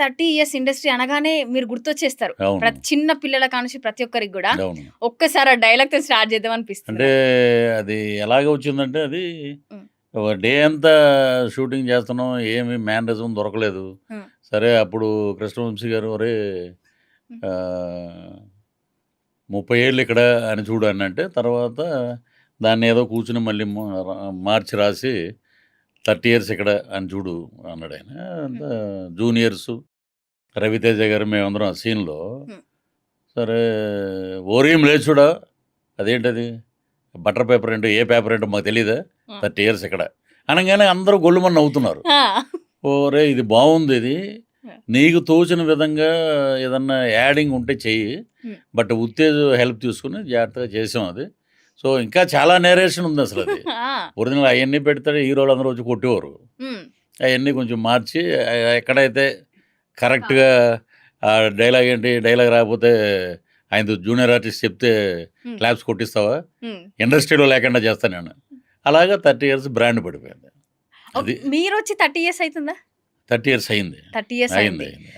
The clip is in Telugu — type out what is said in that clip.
థర్టీ ఇయర్స్ ఇండస్ట్రీ అనగానే మీరు గుర్తొచ్చేస్తారు. ప్రతి చిన్న పిల్లల కానుంచి ప్రతి ఒక్కరికి కూడా ఒక్కసారి ఆ డైలాగ్తో స్టార్ట్ చేద్దాం అనిపిస్తుంది. అంటే అది ఎలాగ వచ్చిందంటే అది డే అంతా షూటింగ్ చేస్తున్నాం ఏమి మేనరిజం దొరకలేదు. సరే అప్పుడు కృష్ణవంశీ గారు ఒరే ముప్పై ఏళ్ళు ఇక్కడ అని చూడు అంటే తర్వాత దాన్ని ఏదో కూర్చుని మళ్ళీ మార్చి రాసి థర్టీ ఇయర్స్ ఇక్కడ అని చూడు అన్నాడు ఆయన. అంతా జూనియర్స్. రవితేజ గారు మేమందరం ఆ సీన్లో. సరే ఓరియం లేదు చూడా? అదేంటది? బటర్ పేపర్ ఏంటో ఏ పేపర్ ఏంటో మాకు తెలియదా. థర్టీ ఇయర్స్ ఇక్కడ. అనగానే అందరూ గొల్లుమని నవ్వుతున్నారు. ఆ, ఓరే ఇది బాగుంది ఇది. నీకు తోచిన విధంగా ఏదన్నా యాడింగ్ ఉంటే చెయ్యి. బట్ ఉత్తేజ హెల్ప్ తీసుకుని జాగ్రత్తగా చేసాం అది. సో ఇంకా చాలా నేరేషన్ ఉంది అసలు అది. ఒరిజినల్ అవన్నీ పెడితే హీరోలు అందరూ వచ్చి కొట్టేవారు. అవన్నీ కొంచెం మార్చి ఎక్కడైతే కరెక్ట్గా ఆ. డైలాగ్ ఏంటి డైలాగ్ రాకపోతే ఆయన జూనియర్ ఆర్టిస్ట్ చెప్తే క్లాప్స్ కొట్టిస్తావా. ఇండస్ట్రీలో లేకుండా చేస్తాను నేను. అలాగా థర్టీ ఇయర్స్ బ్రాండ్ పడిపోయింది. అది మీరు వచ్చి థర్టీ ఇయర్స్ అవుతుందా? థర్టీ ఇయర్స్ అయింది. థర్టీ ఇయర్స్ అయింది.